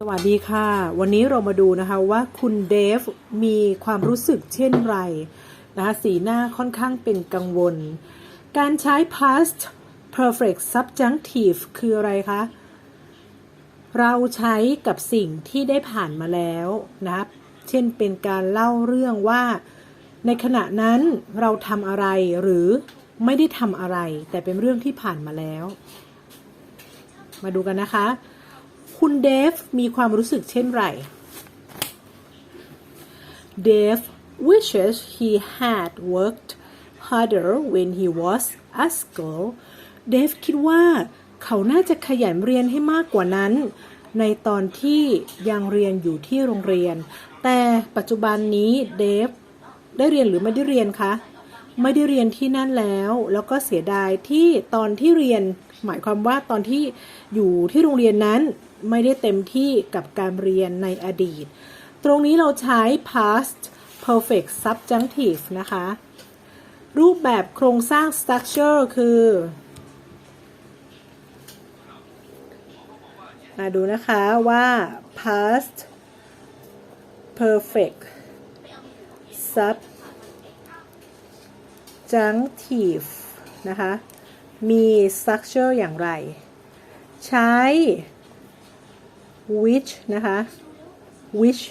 สวัสดีค่ะ วันนี้เรามาดูนะคะว่าคุณเดฟมีความรู้สึกเช่นไรนะคะสีหน้าค่อนข้างเป็นกังวล การใช้ past perfect subjunctive คืออะไรคะ เราใช้กับสิ่งที่ได้ผ่านมาแล้วนะครับเช่นเป็นการเล่าเรื่องว่า ในขณะนั้นเราทำอะไรหรือไม่ได้ทำอะไร แต่เป็นเรื่องที่ผ่านมาแล้ว มาดูกันนะคะ คุณเดฟมีความรู้สึกเช่นไร Dave wishes he had worked harder when he was at school เดฟคิดว่าเขาน่าจะขยันเรียนให้มากกว่านั้น ในตอนที่ยังเรียนอยู่ที่โรงเรียน แต่ปัจจุบันนี้เดฟได้เรียนหรือไม่ได้เรียนคะ ไม่ได้เรียนที่นั่นแล้ว แล้วก็เสียดายที่ตอนที่เรียน หมายความว่าตอนที่อยู่ที่โรงเรียนนั้นไม่ได้เต็มที่กับการเรียนในอดีต ตรงนี้เราใช้ past perfect subjunctive นะคะ รูปแบบโครงสร้าง structure คือมาดูนะคะว่า past perfect sub subjunctive นะคะ มี structure อย่างไร ใช้ which นะคะ which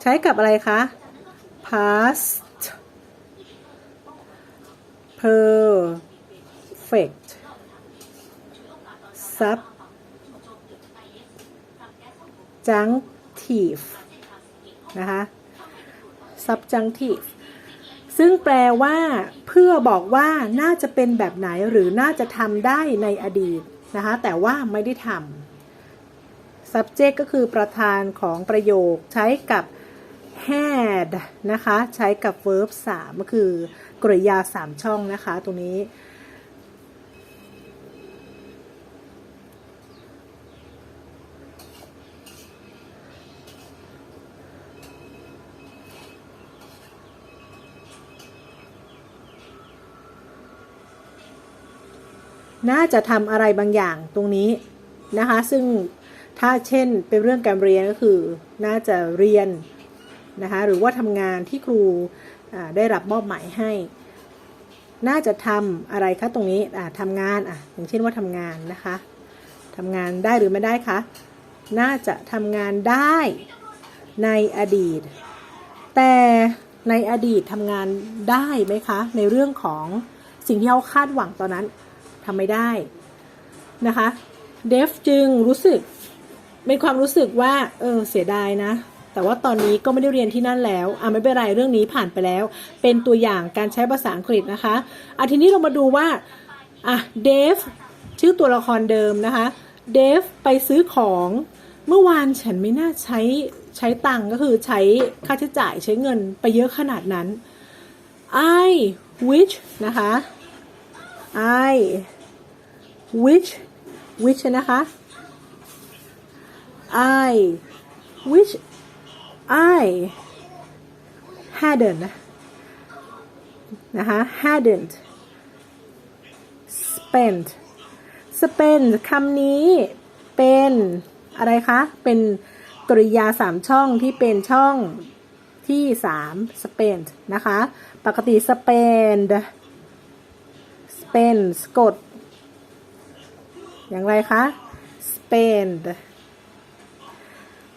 ใช้กับอะไรคะ past perfect subjunctive นะคะ subjunctive ซึ่งแปลว่าเพื่อบอกว่าน่าจะเป็นแบบไหนหรือน่าจะทำได้ในอดีตนะคะแต่ว่าไม่ได้ทำ subject ก็คือประธานของประโยคใช้กับ had นะคะ ใช้กับ verb 3ก็คือกริยา 3 ช่องนะคะ ตรงนี้ น่าจะทำอะไรบางอย่างตรงนี้นะคะ ซึ่งถ้าเช่นเป็นเรื่องการเรียนก็คือน่าจะเรียนนะคะหรือว่าทำงานที่ครูได้รับมอบหมายให้ น่าจะทำอะไรคะตรงนี้ทำงานอะอย่างเช่นว่าทำงานนะคะทำงานได้หรือไม่ได้คะน่าจะทำงานได้ในอดีต แต่ในอดีตทำงานได้ไหมคะ ในเรื่องของสิ่งที่เขาคาดหวังตอนนั้น ทำไม่ได้นะคะเดฟจึงรู้สึกเป็นความรู้สึกว่าเออเสียดายนะ แต่ว่าตอนนี้ก็ไม่ได้เรียนที่นั่นแล้วอะไม่เป็นไรเรื่องนี้ผ่านไปแล้ว เป็นตัวอย่างการใช้ภาษาอังกฤษนะคะอะทีนี้เรามาดูว่าอะเดฟชื่อตัวละครเดิมนะคะเดฟไปซื้อของเมื่อวานฉันไม่น่าใช้ใช้ตังก็คือใช้ค่าใช้จ่ายใช้เงินไปเยอะขนาดนั้น I wish นะคะ I which which นะคะ I which I hadn't นะคะ hadn't spent spend คำนี้เป็นอะไรคะ เป็นกริยาสามช่องที่เป็นช่องที่สาม spend นะคะ ปกติ spend spend กด อย่างไรคะ spend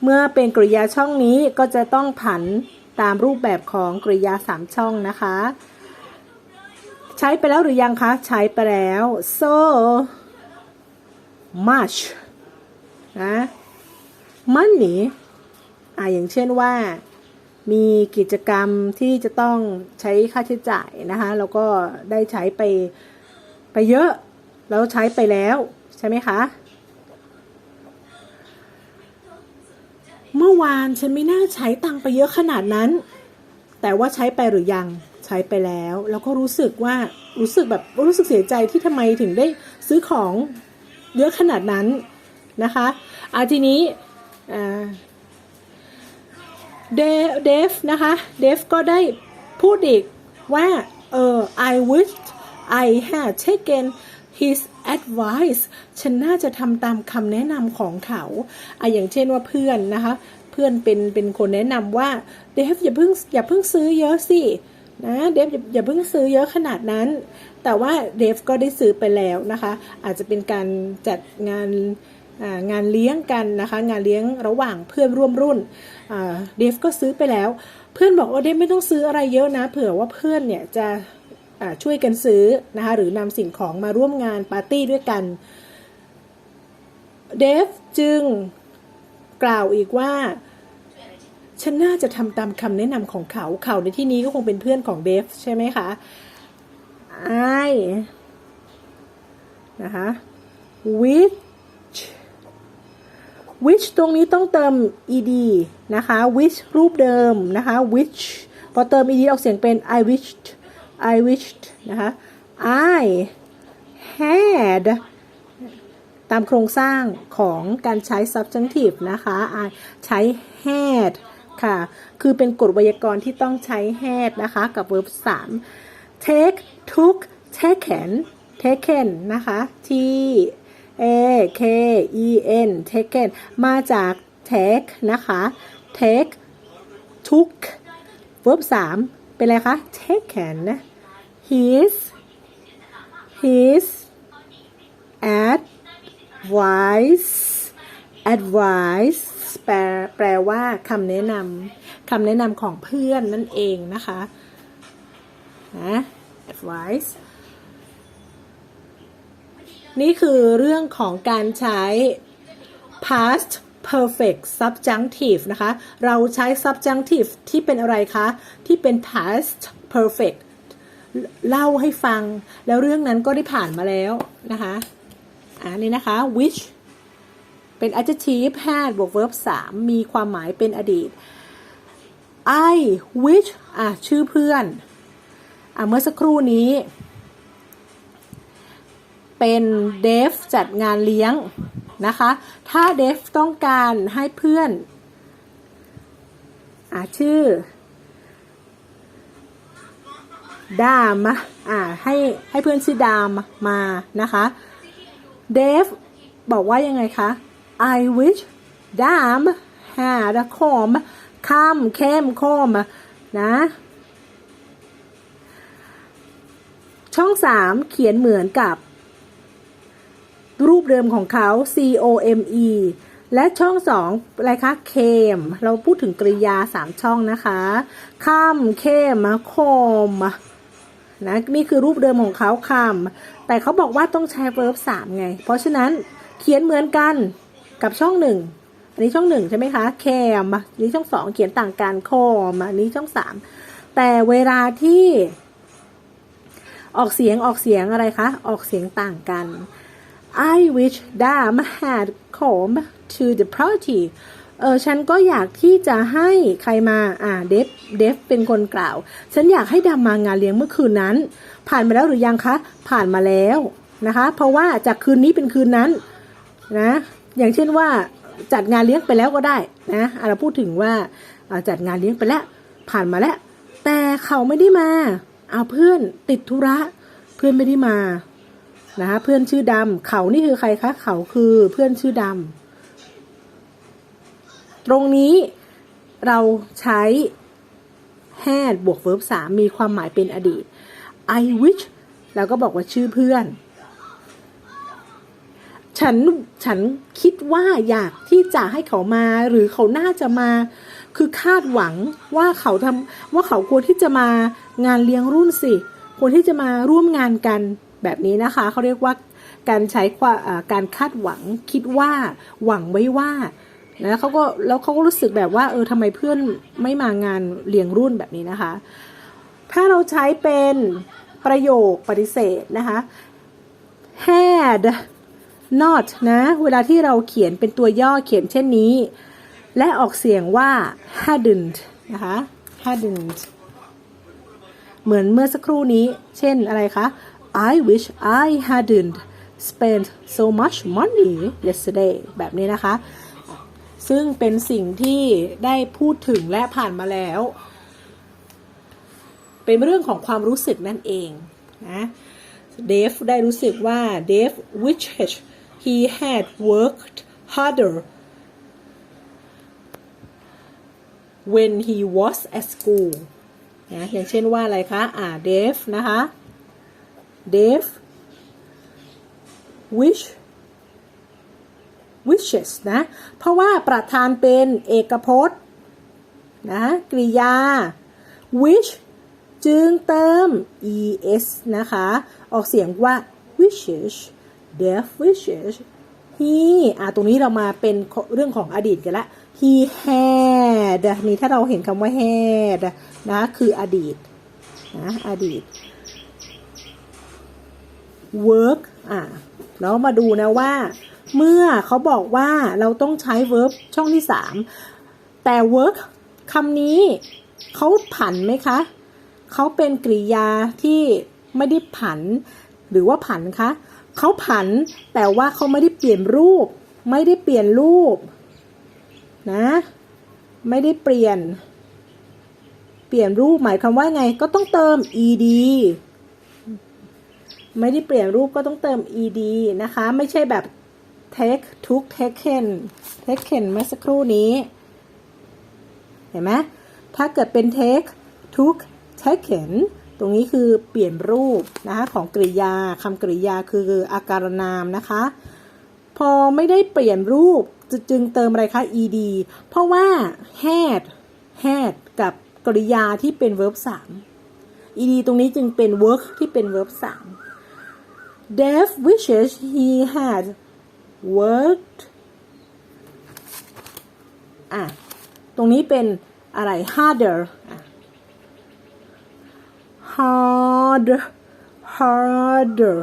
เมื่อเป็นกริยาช่องนี้ก็จะต้องผันตามรูปแบบของกริยาสามช่องนะคะ ใช้ไปแล้วหรือยังคะ ใช้ไปแล้ว so much นะ money อ่าอย่างเช่นว่ามีกิจกรรมที่จะต้องใช้ค่าใช้จ่ายนะคะ แล้วก็ได้ใช้ไปไปเยอะ แล้วใช้ไปแล้ว ใช่ไหมคะ เมื่อวานฉันไม่น่าใช้ตังไปเยอะขนาดนั้น แต่ว่าใช้ไปหรือยังใช้ไปแล้ว แล้วก็รู้สึกว่ารู้สึกแบบรู้สึกเสียใจที่ทำไมถึงได้ซื้อของเยอะขนาดนั้นนะคะอาทีนี้เดฟนะคะเดฟก็ได้พูดอีกว่าเออ I wish I had taken his advice ฉันน่าจะทำตามคำแนะนำของเขาอะอย่างเช่นว่าเพื่อนนะคะ เพื่อนเป็นเป็นคนแนะนำว่าเดฟอย่าเพิ่งอย่าเพิ่งซื้อเยอะสินะเดฟอย่าเพิ่งซื้อเยอะขนาดนั้น แต่ว่าเดฟก็ได้ซื้อไปแล้วนะคะ อาจจะเป็นการจัดงานงานเลี้ยงกันนะคะ งานเลี้ยงระหว่างเพื่อนร่วมรุ่นเดฟก็ซื้อไปแล้ว เพื่อนบอกว่าเดฟไม่ต้องซื้ออะไรเยอะนะ เผื่อว่าเพื่อนเนี่ยจะ ช่วยกันซื้อนะคะหรือนำสิ่งของมาร่วมงานปาร์ตี้ด้วยกัน เดฟจึงกล่าวอีกว่า ฉันน่าจะทำตามคำแนะนำของเขา เขาในที่นี้ก็คงเป็นเพื่อนของเดฟใช่ไหมคะ I นะคะ which which ตรงนี้ต้องเติม ed นะคะ which รูปเดิมนะคะ which พอเติม ed ออกเสียงเป็น I wished I wished นะคะ I had ตามโครงสร้างของการใช้ subjunctive นะคะ I ใช้ had ค่ะ คือเป็นกฎไวยากรณ์ที่ต้องใช้ had นะคะ กับ verb 3 take took taken taken นะคะ t a k e n taken มาจาก take นะคะ take took verb 3 เป็นอะไรคะ taken his his advice advice แปลแปลว่าคำแนะนำคำแนะนำของเพื่อนนั่นเองนะคะนะ advice นี่คือเรื่องของการใช้ past perfect subjunctive นะคะ เราใช้ subjunctive ที่เป็นอะไรคะ ที่เป็น past perfect เล่าให้ฟัง แล้วเรื่องนั้นก็ได้ผ่านมาแล้วนะคะอ่านี่นะคะ which เป็น adjective had บวก verb 3 มีความหมายเป็นอดีต I which อะ ชื่อเพื่อน อะ เมื่อสักครู่นี้ เป็น เดฟจัดงานเลี้ยง นะคะ ถ้าเดฟต้องการให้เพื่อนอะชื่อดามอ่าให้ให้เพื่อนชื่อดามมานะคะเดฟบอกว่ายังไงคะ I wish Dam had a comb come came comb นะ ช่องสามเขียนเหมือนกับ รูปเดิมของเขา C O M E และช่องสองอะไรคะ came เราพูดถึงกริยาสามช่องนะคะ come came comb นะนี่คือรูปเดิมของเขาคำแต่เขาบอกว่าต้องใช้ verb 3ไง เพราะฉะนั้นเขียนเหมือนกันกับช่องหนึ่งอันนี้ช่องหนึ่งใช่ไหมคะ cam อันนี้ช่องสองเขียนต่างกัน com อันนี้ช่องสามแต่เวลาที่ออกเสียงออกเสียงอะไรคะ ออกเสียงต่างกัน I wish Dam had come to the party เออฉันก็อยากที่จะให้ใครมา อ่าเดฟเดฟเป็นคนกล่าว ฉันอยากให้ดามางานเลี้ยงเมื่อคืนนั้น ผ่านมาแล้วหรือยังคะ ผ่านมาแล้วนะคะ เพราะว่าจากคืนนี้เป็นคืนนั้นนะ อย่างเช่นว่าจัดงานเลี้ยงไปแล้วก็ได้นะเราพูดถึงว่าจัดงานเลี้ยงไปแล้ว ผ่านมาแล้ว แต่เขาไม่ได้มา เอาเพื่อนติดธุระ เพื่อนไม่ได้มา นะคะเพื่อนชื่อดำเขานี่คือใครคะเขาคือเพื่อนชื่อดำตรงนี้เราใช้ had บวก verb 3 มีความหมายเป็นอดีต I wish แล้วก็บอกว่าชื่อเพื่อน ฉัน ฉันคิดว่าอยากที่จะให้เขามาหรือเขาน่าจะมา คือคาดหวังว่าเขาทำว่าเขาควรที่จะมางานเลี้ยงรุ่นสิ ควรที่จะมาร่วมงานกัน แบบนี้นะคะเขาเรียกว่าการใช้ความการคาดหวังคิดว่าหวังไว้ว่าแล้วเขาก็แล้วเขาก็รู้สึกแบบว่าเออทำไมเพื่อนไม่มางานเลี้ยงรุ่นแบบนี้นะคะ ถ้าเราใช้เป็นประโยคปฏิเสธนะคะ had not นะเวลาที่เราเขียนเป็นตัวย่อเขียนเช่นนี้ และออกเสียงว่า hadn't นะคะ hadn't เหมือนเมื่อสักครู่นี้ เช่นอะไรคะ I wish I hadn't spent so much money yesterday แบบนี้นะคะ ซึ่งเป็นสิ่งที่ได้พูดถึงและผ่านมาแล้ว เป็นเรื่องของความรู้สึกนั่นเองนะเดฟได้รู้สึกว่าเดฟ which he had worked harder when he was at school นะอย่างเช่นว่าอะไรคะ อ่าเดฟนะคะ Dave wish wishes นะ เพราะว่าประธานเป็นเอกพจน์นะกริยา wish จึงเติม es นะคะ ออกเสียงว่า wishes Dave wishes he อ่าตรงนี้เรามาเป็นเรื่องของอดีตกันละ he had นี่ถ้าเราเห็นคำว่า had นะ คืออดีตนะอดีต work อะเรามาดูนะว่า เมื่อเขาบอกว่าเราต้องใช้ verb ช่องที่ 3 แต่ work คำนี้เขาผันไหมคะ เขาเป็นกริยาที่ไม่ได้ผัน หรือว่าผันคะเขาผันแต่ว่าเขาไม่ได้เปลี่ยนรูป ไม่ได้เปลี่ยนรูปนะ ไม่ได้เปลี่ยน เปลี่ยนรูปหมายความว่าไงก็ต้องเติม ed ไม่ได้เปลี่ยนรูปก็ต้องเติม ed นะคะ ไม่ใช่แบบ take took taken taken เมื่อสักครู่นี้ เห็นไหมถ้าเกิดเป็น take took taken ตรงนี้คือเปลี่ยนรูปนะคะของกริยาคำกริยาคืออาการนามนะคะ พอไม่ได้เปลี่ยนรูปจ,จึงเติมอะไรคะ ed เพราะว่า had had กับกริยาที่เป็น verb 3 ed ตรงนี้จึงเป็น work ที่เป็น verb 3 Dave wishes he had worked อะ ตรงนี้เป็นอะไร harder hard harder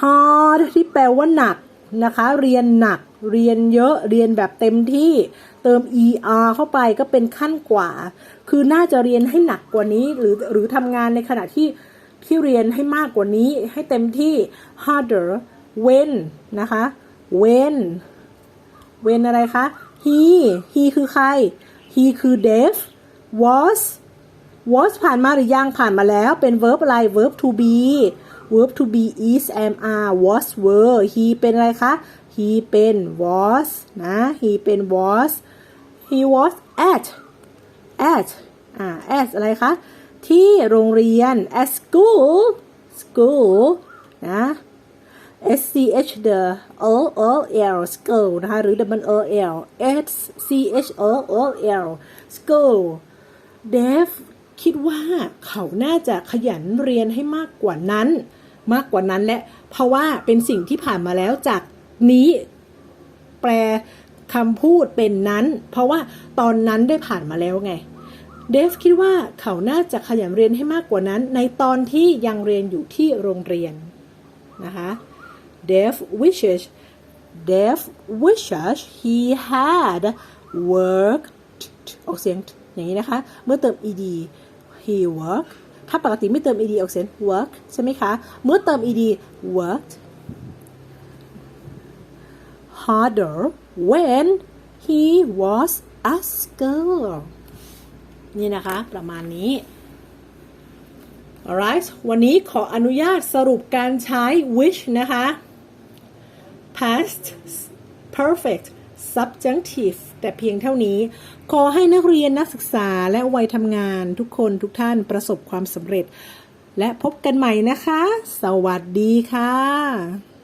hard ที่แปลว่าหนักนะคะ เรียนหนัก เรียนเยอะ เรียนแบบเต็มที่ เติม er เข้าไปก็เป็นขั้นกว่า คือน่าจะเรียนให้หนักกว่านี้ หรือหรือทำงานในขณะที่ ที่เรียนให้มากกว่านี้ให้เต็มที่ harder when นะคะ when when อะไรคะ he he คือใคร he คือ Dave was was ผ่านมาหรือยังผ่านมาแล้วเป็น verb อะไร verb to be verb to be is am are was were he เป็นอะไรคะ he เป็น was นะ he เป็น was he was at at อ่า at อะไรคะ ที่โรงเรียน at school school นะ S C H the O O L school นะคะหรือ W O L S C H O O L school Dave คิดว่าเขาน่าจะขยันเรียนให้มากกว่านั้น มากกว่านั้นและเพราะว่าเป็นสิ่งที่ผ่านมาแล้วจากนี้แปลคำพูดเป็นนั้น เพราะว่าตอนนั้นได้ผ่านมาแล้วไง เดฟคิดว่าเขาน่าจะขยันเรียนให้มากกว่านั้น ในตอนที่ยังเรียนอยู่ที่โรงเรียนนะคะ Dave wishes Dave wishes he had worked ออกเสียงอย่างนี้นะคะ เมื่อเติม ed he worked ถ้าปกติไม่เติม ed ออกเสียง work ใช่ไหมคะ เมื่อเติม ed worked harder when he was a school นี่นะคะ ประมาณนี้ alright วันนี้ขออนุญาตสรุปการใช้ wish นะคะ past perfect subjunctive แต่เพียงเท่านี้ ขอให้นักเรียนนักศึกษาและวัยทำงานทุกคนทุกท่านประสบความสำเร็จ และพบกันใหม่นะคะ สวัสดีค่ะ